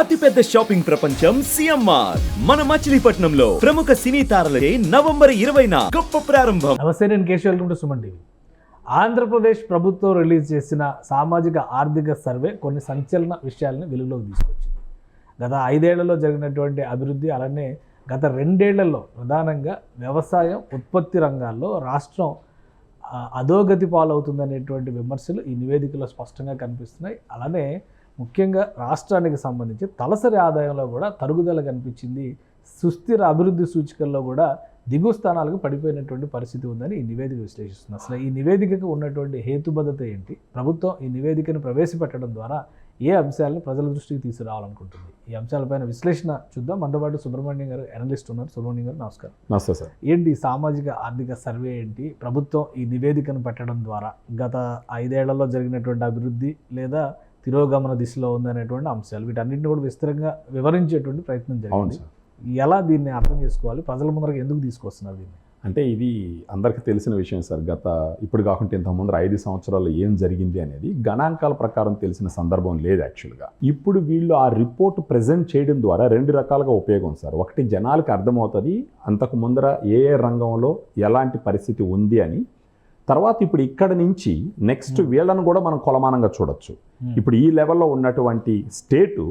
అతిపెద్ద షాపింగ్ ప్రపంచం సిఎంఆర్. మన మచిలీపట్నంలో ప్రముఖ సినీ తారలచే నవంబర్ ఇరవైన గొప్ప ప్రారంభం. నమస్తే నేను Keshav welcome to Suman TV. Andhra Pradesh ప్రభుత్వం రిలీజ్ చేసిన సామాజిక ఆర్థిక సర్వే కొన్ని సంచలన విషయాలను వెలుగులోకి తీసుకొచ్చింది. గత ఐదేళ్ళలో జరిగినటువంటి అభివృద్ధి అలానే గత రెండేళ్ళలో ప్రధానంగా వ్యవసాయం ఉత్పత్తి రంగాల్లో రాష్ట్రం అధోగతి పాలవుతుందనేటువంటి విమర్శలు ఈ నివేదికలో స్పష్టంగా కనిపిస్తున్నాయి. అలానే ముఖ్యంగా రాష్ట్రానికి సంబంధించి తలసరి ఆదాయంలో కూడా తరుగుదల కనిపించింది. సుస్థిర అభివృద్ధి సూచికల్లో కూడా దిగువ స్థానాలకు పడిపోయినటువంటి పరిస్థితి ఉందని ఈ నివేదిక విశ్లేషిస్తుంది. అసలు ఈ నివేదికకు ఉన్నటువంటి హేతుబద్ధత ఏంటి? ప్రభుత్వం ఈ నివేదికను ప్రవేశపెట్టడం ద్వారా ఏ అంశాలను ప్రజల దృష్టికి తీసుకురావాలనుకుంటుంది? ఈ అంశాలపైన విశ్లేషణ చూద్దాం. మనతో సుబ్రహ్మణ్యం గారు అనలిస్ట్ ఉన్నారు. సుబ్రహ్మణ్యం గారు నమస్కారం. నమస్తే సార్. ఏంటి సామాజిక ఆర్థిక సర్వే ఏంటి? ప్రభుత్వం ఈ నివేదికను పెట్టడం ద్వారా గత ఐదేళ్ళలో జరిగినటువంటి అభివృద్ధి లేదా తిరోగమన దిశలో ఉందనేటువంటి అంశాలు. వీటన్నిటిని కూడా విస్తరంగా వివరించేటువంటి ప్రయత్నం జరిగింది. ఎలా దీన్ని అర్థం చేసుకోవాలి? ప్రజల ముందరకు ఎందుకు తీసుకొస్తున్నారు దీన్ని? అంటే ఇది అందరికీ తెలిసిన విషయం సార్. గత ఇప్పుడు కాకుండా ఇంత ముందర ఐదు సంవత్సరాల్లో ఏం జరిగింది అనేది గణాంకాల ప్రకారం తెలిసిన సందర్భం లేదు యాక్చువల్గా. ఇప్పుడు వీళ్ళు ఆ రిపోర్ట్ ప్రజెంట్ చేయడం ద్వారా రెండు రకాలుగా ఉపయోగం సార్. ఒకటి జనాలకు అర్థమవుతుంది అంతకు ముందర ఏ ఏ రంగంలో ఎలాంటి పరిస్థితి ఉంది అని తర్వాత ఇప్పుడు ఇక్కడ నుంచి నెక్స్ట్ వీళ్ళను కూడా మనం కొలమానంగా చూడొచ్చు. ఇప్పుడు ఈ లెవెల్లో ఉన్నటువంటి స్టేటు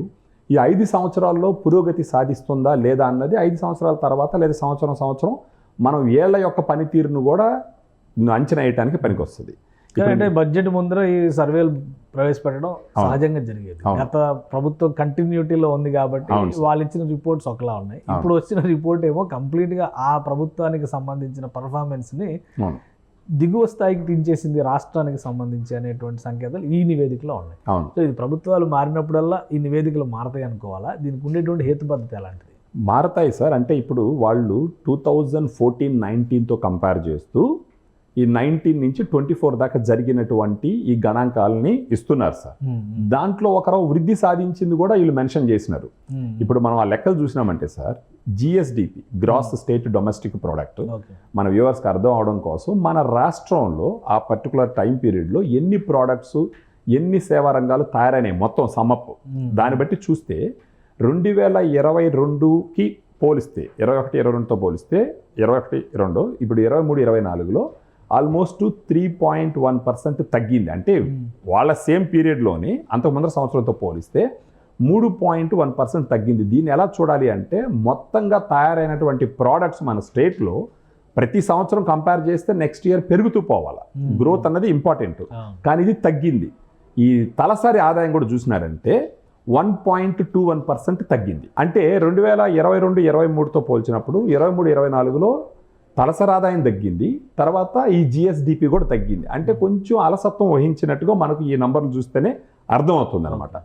ఈ ఐదు సంవత్సరాల్లో పురోగతి సాధిస్తుందా లేదా అన్నది ఐదు సంవత్సరాల తర్వాత లేదా సంవత్సరం సంవత్సరం మనం వీళ్ళ యొక్క పనితీరును కూడా అంచనా వేయడానికి పనికొస్తుంది. అంటే బడ్జెట్ ముందర ఈ సర్వేలు ప్రవేశపెట్టడం. సహజంగా జరిగేది. గత ప్రభుత్వం కంటిన్యూటీలో ఉంది కాబట్టి. వాళ్ళు ఇచ్చిన రిపోర్ట్స్ ఒకలా ఉన్నాయి. ఇప్పుడు వచ్చిన రిపోర్ట్ ఏమో కంప్లీట్గా ఆ ప్రభుత్వానికి సంబంధించిన పర్ఫార్మెన్స్ని అవును. దిగువ స్థాయికి దించేసింది రాష్ట్రానికి సంబంధించి అనేటువంటి సంకేతాలు ఈ నివేదికలో ఉన్నాయి. అవును. సో ఇది ప్రభుత్వాలు మారినప్పుడల్లా ఈ నివేదికలు మారతాయి అనుకోవాలా? దీనికి ఉండేటువంటి హేతుబద్ధత ఎలాంటిది? మారతాయి సార్. అంటే ఇప్పుడు వాళ్ళు టూ థౌజండ్ ఫోర్టీన్ నైన్టీన్తో కంపేర్ చేస్తూ ఈ నైన్టీన్ నుంచి ట్వంటీ ఫోర్ దాకా జరిగినటువంటి ఈ గణాంకాలని ఇస్తున్నారు సార్. దాంట్లో ఒకరు వృద్ధి సాధించింది కూడా వీళ్ళు మెన్షన్ చేసినారు. ఇప్పుడు మనం ఆ లెక్కలు చూసినామంటే sir GSDP gross state domestic product మన వ్యూవర్స్కి అర్థం అవడం కోసం మన రాష్ట్రంలో ఆ పర్టికులర్ టైం పీరియడ్లో ఎన్ని ప్రోడక్ట్స్ ఎన్ని సేవా రంగాలు తయారైనాయి మొత్తం సమ్మప్ దాన్ని బట్టి చూస్తే రెండు వేల ఇరవై రెండుకి పోలిస్తే ఇరవై ఒకటి ఇరవై రెండుతో పోలిస్తే ఇరవై ఒకటి రెండు ఇప్పుడు ఇరవై మూడు ఇరవై నాలుగులో almost three point one percent తగ్గింది. అంటే వాళ్ళ సేమ్ పీరియడ్లోనే అంతకు ముందర సంవత్సరంతో పోలిస్తే మూడు పాయింట్ వన్ పర్సెంట్ తగ్గింది. దీన్ని ఎలా చూడాలి అంటే మొత్తంగా తయారైనటువంటి ప్రోడక్ట్స్ మన స్టేట్లో ప్రతి సంవత్సరం కంపేర్ చేస్తే నెక్స్ట్ ఇయర్ పెరుగుతూ పోవాలి. గ్రోత్ అన్నది ఇంపార్టెంట్. కానీ ఇది తగ్గింది. ఈ తలసరి ఆదాయం కూడా చూసినారంటే one point two one percent తగ్గింది. అంటే రెండు వేల ఇరవై రెండు ఇరవై మూడుతో పోల్చినప్పుడు ఇరవై మూడు ఇరవై నాలుగులో తలసరి ఆదాయం తగ్గింది? తర్వాత ఈ జిఎస్డిపి కూడా తగ్గింది. అంటే కొంచెం అలసత్వం వహించినట్టుగా మనకు ఈ నంబర్లు చూస్తేనే అర్థమవుతుంది అనమాట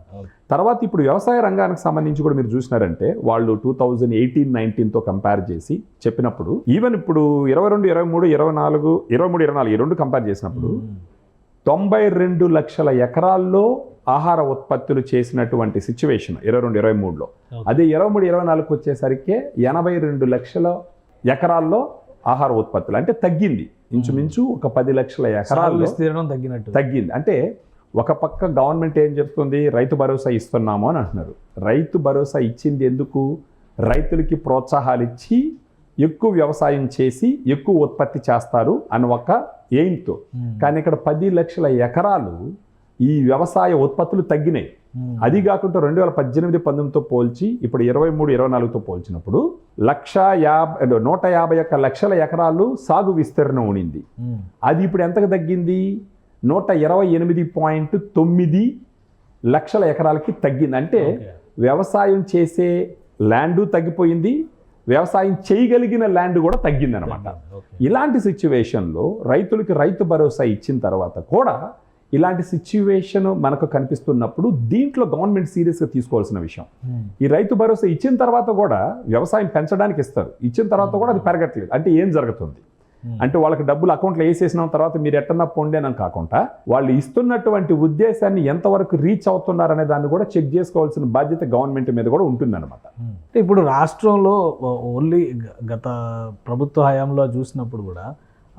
తర్వాత ఇప్పుడు వ్యవసాయ రంగానికి సంబంధించి కూడా మీరు చూసినారంటే వాళ్ళు టూ థౌజండ్ ఎయిటీన్ నైన్టీన్తో కంపేర్ చేసి చెప్పినప్పుడు ఈవెన్ ఇప్పుడు ఇరవై రెండు ఇరవై మూడు ఇరవై నాలుగు ఇరవై మూడు ఇరవై నాలుగు ఈ రెండు కంపేర్ చేసినప్పుడు తొంభై రెండు లక్షల ఎకరాల్లో ఆహార ఉత్పత్తులు చేసినటువంటి సిచ్యువేషన్ ఇరవై రెండు ఇరవై మూడులో. అదే ఇరవై మూడు ఇరవై నాలుగుకి వచ్చేసరికి ఎనభై రెండు లక్షల ఎకరాల్లో ఆహార ఉత్పత్తులు. అంటే తగ్గింది. ఇంచుమించు ఒక పది లక్షల సాగు ఎకరాల్లో విస్తీర్ణం తగ్గినట్టు తగ్గింది. అంటే ఒక పక్క గవర్నమెంట్ ఏం చెప్తుంది? రైతు భరోసా ఇస్తున్నాము అని అంటున్నారు. రైతు భరోసా ఇచ్చింది ఎందుకు? రైతులకి ప్రోత్సాహాలు ఇచ్చి ఎక్కువ వ్యవసాయం చేసి ఎక్కువ ఉత్పత్తి చేస్తారు అని ఒక ఎయిమ్తో. కానీ ఇక్కడ పది లక్షల ఎకరాలు ఈ వ్యవసాయ ఉత్పత్తులు తగ్గినాయి. అది కాకుండా రెండు వేల పద్దెనిమిది పంతొమ్మిదితో పోల్చి ఇప్పుడు ఇరవై మూడు ఇరవై నాలుగుతో పోల్చినప్పుడు లక్ష యాభై నూట యాభై ఒక్క లక్షల ఎకరాలు సాగు విస్తీర్ణం ఉండింది. అది ఇప్పుడు ఎంతకు తగ్గింది నూట ఇరవై ఎనిమిది పాయింట్ తొమ్మిది లక్షల ఎకరాలకి తగ్గింది అంటే. వ్యవసాయం చేసే ల్యాండ్ తగ్గిపోయింది వ్యవసాయం చేయగలిగిన ల్యాండ్ కూడా తగ్గింది అనమాట Okay. ఇలాంటి సిచ్యువేషన్లో రైతులకి రైతు భరోసా ఇచ్చిన తర్వాత కూడా ఇలాంటి సిచ్యువేషన్ మనకు కనిపిస్తున్నప్పుడు దీంట్లో గవర్నమెంట్ సీరియస్గా తీసుకోవాల్సిన విషయం. Hmm. ఈ రైతు భరోసా ఇచ్చిన తర్వాత కూడా వ్యవసాయం పెంచడానికి ఇస్తారు. ఇచ్చిన తర్వాత కూడా అది పెరగట్లేదు. అంటే ఏం జరుగుతుంది? Hmm. అంటే వాళ్ళకి డబ్బులు అకౌంట్లో వేసేసిన తర్వాత మీరు ఎట్టన్నా పొండి అని కాకుండా వాళ్ళు ఇస్తున్నటువంటి ఉద్దేశాన్ని ఎంతవరకు రీచ్ అవుతున్నారనే దాన్ని కూడా చెక్ చేసుకోవాల్సిన బాధ్యత గవర్నమెంట్ మీద కూడా ఉంటుందన్నమాట. అంటే ఇప్పుడు రాష్ట్రంలో ఓన్లీ గత ప్రభుత్వ హయాంలో చూసినప్పుడు కూడా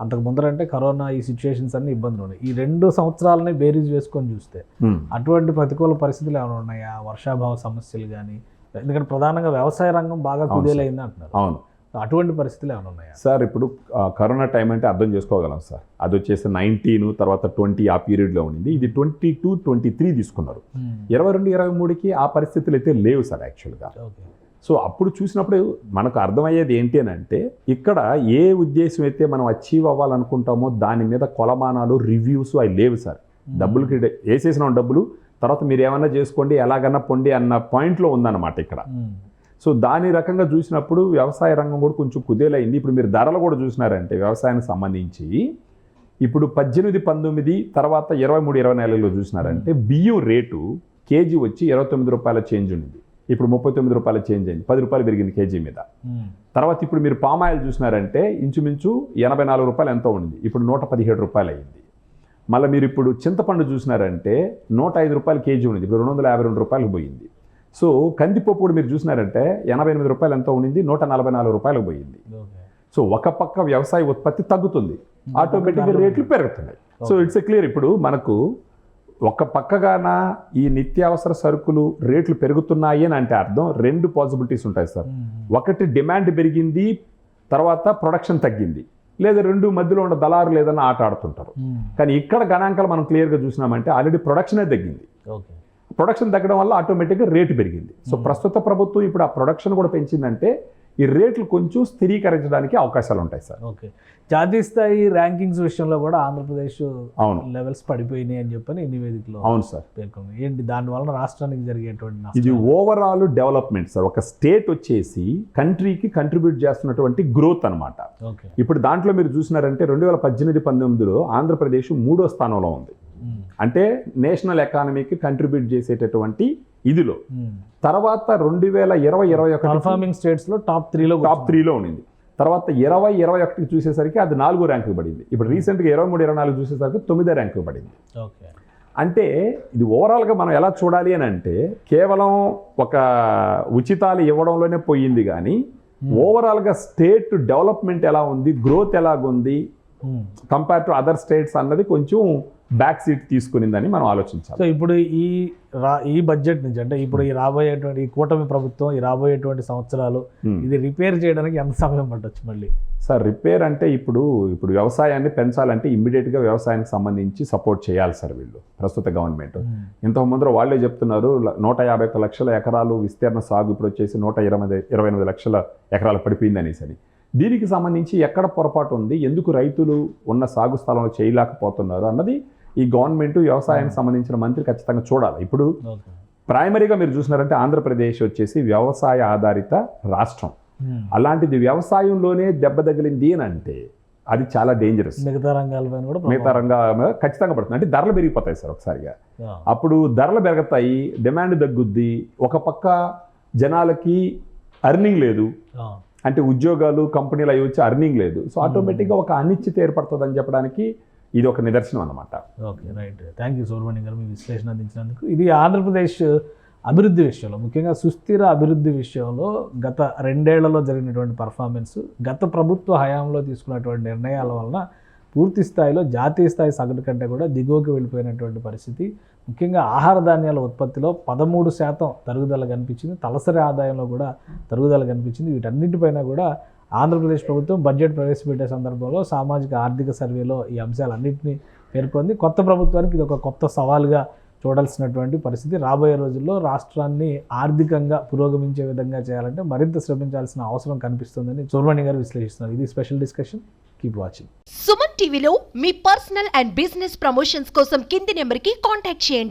అంతకు ముందరంటే కరోనా ఈ సిచ్యువేషన్స్ అన్ని ఇబ్బందులు ఉన్నాయి. ఈ రెండు సంవత్సరాలని బేరీజ్ వేసుకొని చూస్తే. అటువంటి ప్రతికూల పరిస్థితులు ఏమైనా ఉన్నాయా? వర్షాభావ సమస్యలు కానీ ఎందుకంటే ప్రధానంగా వ్యవసాయ రంగం బాగా కుదేలైంది అంటున్నారు. అవును. అటువంటి పరిస్థితులు ఏమైనా ఉన్నాయా? సార్ ఇప్పుడు కరోనా టైం అంటే అర్థం చేసుకోగలం సార్. అది వచ్చేసి నైన్టీన్ తర్వాత ట్వంటీ ఆ పీరియడ్లో ఉండింది. ఇది ట్వంటీ టూ ట్వంటీ త్రీ తీసుకున్నారు ఇరవై రెండు ఇరవై మూడుకి ఆ పరిస్థితులు అయితే లేవు సార్ యాక్చువల్గా ఓకే. సో అప్పుడు చూసినప్పుడు మనకు అర్థమయ్యేది ఏంటి అని అంటే ఇక్కడ ఏ ఉద్దేశం అయితే మనం అచీవ్ అవ్వాలనుకుంటామో దాని మీద కొలమానాలు రివ్యూస్ అవి లేవు సార్. డబ్బులకి వేసేసిన డబ్బులు తర్వాత మీరు ఏమన్నా చేసుకోండి ఎలాగన్నా పొండి అన్న పాయింట్లో ఉందన్నమాట ఇక్కడ. సో దాని రకంగా చూసినప్పుడు వ్యవసాయ రంగం కూడా కొంచెం కుదేలైంది. ఇప్పుడు మీరు ధరలు కూడా చూసినారంటే వ్యవసాయానికి సంబంధించి ఇప్పుడు పద్దెనిమిది పంతొమ్మిది తర్వాత ఇరవై మూడు ఇరవై నాలుగులో చూసినారంటే బియ్యం రేటు కేజీ వచ్చి ఇరవై తొమ్మిది రూపాయల చేంజ్ ఉంది ఇప్పుడు ముప్పై తొమ్మిది రూపాయల చేంజ్ అయింది. పది రూపాయలు పెరిగింది కేజీ మీద. తర్వాత ఇప్పుడు మీరు పామాయిల్ చూసినారంటే ఇంచుమించు ఎనభై నాలుగు రూపాయలు ఎంతో ఉంది ఇప్పుడు నూట పదిహేడు రూపాయలు అయింది. మళ్ళీ మీరు ఇప్పుడు చింతపండు చూసినారంటే నూట ఐదు రూపాయలు కేజీ ఉంది ఇప్పుడు రెండు వందల యాభై రెండు రూపాయలకు పోయింది. సో కందిపప్పు కూడా మీరు చూసినారంటే ఎనభై ఎనిమిది రూపాయలు ఎంతో ఉండింది. నూట నలభై నాలుగు రూపాయలకు పోయింది. సో ఒక పక్క వ్యవసాయ ఉత్పత్తి తగ్గుతుంది. ఆటోమేటిక్గా రేట్లు పెరుగుతున్నాయి. సో ఇట్స్ ఎ క్లియర్ ఇప్పుడు మనకు ఒక పక్కగాన ఈ నిత్యావసర సరుకులు రేట్లు పెరుగుతున్నాయి అని అంటే అర్థం. రెండు పాసిబిలిటీస్ ఉంటాయి సార్. ఒకటి డిమాండ్ పెరిగింది తర్వాత ప్రొడక్షన్ తగ్గింది. లేదా రెండు మధ్యలో ఉన్న దళారు లేదన్న ఆట ఆడుతుంటారు. కానీ ఇక్కడ గణాంకాలు మనం క్లియర్గా చూసినామంటే ఆల్రెడీ ప్రొడక్షనే తగ్గింది. ఓకే. ప్రొడక్షన్ తగ్గడం వల్ల ఆటోమేటిక్గా రేటు పెరిగింది. సో ప్రస్తుత ప్రభుత్వం ఇప్పుడు ఆ ప్రొడక్షన్ కూడా పెంచిందంటే ఈ రేట్లు కొంచెం స్థిరీకరించడానికి అవకాశాలు ఉంటాయి సార్. ఓకే. జాతీయ స్థాయి ర్యాంకింగ్స్ విషయంలో కూడా ఆంధ్రప్రదేశ్ అవును. లెవెల్స్ పడిపోయినాయి అని చెప్పని నివేదికలో అవును సార్. పేర్కొంది. ఏంటి? దానివల్ల రాష్ట్రానికి జరిగేటువంటి ఇది ఓవరాల్ డెవలప్మెంట్ సార్. ఒక స్టేట్ వచ్చేసి కంట్రీకి కంట్రిబ్యూట్ చేస్తున్నటువంటి గ్రోత్ అన్నమాట. ఓకే. ఇప్పుడు దాంట్లో మీరు చూసినారంటే రెండు వేల పద్దెనిమిది పంతొమ్మిదిలో ఆంధ్రప్రదేశ్ మూడో స్థానంలో ఉంది. అంటే నేషనల్ ఎకానమీకి కంట్రిబ్యూట్ చేసేటటువంటి ఇదిలో. తర్వాత రెండు వేల ఇరవై ఇరవై ఒకటి పర్ఫార్మింగ్ స్టేట్స్లో టాప్ త్రీలో టాప్ త్రీలో ఉండింది తర్వాత ఇరవై ఇరవై ఒకటికి చూసేసరికి అది నాలుగో ర్యాంకు పడింది. ఇప్పుడు రీసెంట్గా ఇరవై మూడు ఇరవై నాలుగు చూసేసరికి తొమ్మిదో ర్యాంకు పడింది. అంటే ఇది ఓవరాల్గా మనం ఎలా చూడాలి అని అంటే కేవలం ఒక ఉచితాలు ఇవ్వడంలోనే పోయింది కానీ ఓవరాల్గా స్టేట్ డెవలప్మెంట్ ఎలా ఉంది గ్రోత్ ఎలాగుంది. కంపేర్ టు అదర్ స్టేట్స్ అన్నది కొంచెం బ్యాక్ సీట్ తీసుకునిందని మనం ఆలోచించాలి. సో ఇప్పుడు ఈ రా ఈ బడ్జెట్ నుంచి అంటే ఇప్పుడు ఈ రాబోయేటువంటి ఈ కూటమి ప్రభుత్వం ఈ రాబోయేటువంటి సంవత్సరాలు. ఇది రిపేర్ చేయడానికి ఎంత సమయం పట్టొచ్చు మళ్ళీ? సార్ రిపేర్ అంటే ఇప్పుడు ఇప్పుడు వ్యవసాయాన్ని పెంచాలంటే ఇమ్మీడియట్గా వ్యవసాయానికి సంబంధించి సపోర్ట్ చేయాలి సార్ వీళ్ళు ప్రస్తుత గవర్నమెంట్. ఇంతకు ముందర వాళ్ళే చెప్తున్నారు నూట యాభై ఒక్క లక్షల ఎకరాలు విస్తీర్ణ సాగు ఇప్పుడు వచ్చేసి నూట ఇరవై ఇరవై ఎనిమిది లక్షల ఎకరాలు పడిపోయింది అనేసి అని. దీనికి సంబంధించి ఎక్కడ పొరపాటు ఉంది ఎందుకు రైతులు ఉన్న సాగు స్థలంలో చేయలేకపోతున్నారు అన్నది ఈ గవర్నమెంట్ వ్యవసాయానికి సంబంధించిన మంత్రి ఖచ్చితంగా చూడాలి. ఇప్పుడు ప్రైమరీగా మీరు చూసినారంటే ఆంధ్రప్రదేశ్ వచ్చేసి వ్యవసాయ ఆధారిత రాష్ట్రం. అలాంటిది వ్యవసాయంలోనే దెబ్బ తగిలింది అని అంటే అది చాలా డేంజరస్ మిగతా రంగాలపైన కూడా మిగతా. రంగాల ఖచ్చితంగా పడుతుంది. అంటే ధరలు పెరిగిపోతాయి సార్ ఒకసారిగా. అప్పుడు ధరలు పెరుగుతాయి డిమాండ్ తగ్గుద్ది ఒక పక్క జనాలకి అర్నింగ్ లేదు. అంటే ఉద్యోగాలు కంపెనీలు అవి వచ్చి అర్నింగ్ లేదు. సో ఆటోమేటిక్గా ఒక అనిశ్చిత ఏర్పడుతుంది అని చెప్పడానికి ఇది ఒక నిదర్శనం అనమాట okay right. Thank you Subrahmanyam garu మీ విశ్లేషణ అందించినందుకు. ఇది ఆంధ్రప్రదేశ్ అభివృద్ధి విషయంలో ముఖ్యంగా సుస్థిర అభివృద్ధి విషయంలో గత రెండేళ్ళలో జరిగినటువంటి పర్ఫార్మెన్స్ గత ప్రభుత్వ హయాంలో తీసుకున్నటువంటి నిర్ణయాల వలన పూర్తి స్థాయిలో జాతీయ స్థాయి సగటు కంటే కూడా దిగువకి వెళ్ళిపోయినటువంటి పరిస్థితి. ముఖ్యంగా ఆహార ధాన్యాల ఉత్పత్తిలో పదమూడు శాతం తరుగుదల కనిపించింది. తలసరి ఆదాయంలో కూడా తరుగుదల కనిపించింది. వీటన్నిటిపైన కూడా ఆంధ్రప్రదేశ్ ప్రభుత్వం బడ్జెట్ ప్రవేశపెట్టే సందర్భంలో సామాజిక ఆర్థిక సర్వేలో ఈ అంశాలన్నింటినీ పేర్కొంది. కొత్త ప్రభుత్వానికి ఇది ఒక కొత్త సవాల్గా చూడాల్సినటువంటి పరిస్థితి. రాబోయే రోజుల్లో రాష్ట్రాన్ని ఆర్థికంగా పురోగమించే విధంగా చేయాలంటే మరింత శ్రమించాల్సిన అవసరం కనిపిస్తుందని సుబ్రహ్మణ్యం గారు విశ్లేషిస్తున్నారు. ఇది special discussion. Keep watching. Suman టీవీలో మీ పర్సనల్ అండ్ బిజినెస్ ప్రమోషన్స్ కోసం కింది నెంబర్కి కాంటాక్ట్ చేయండి.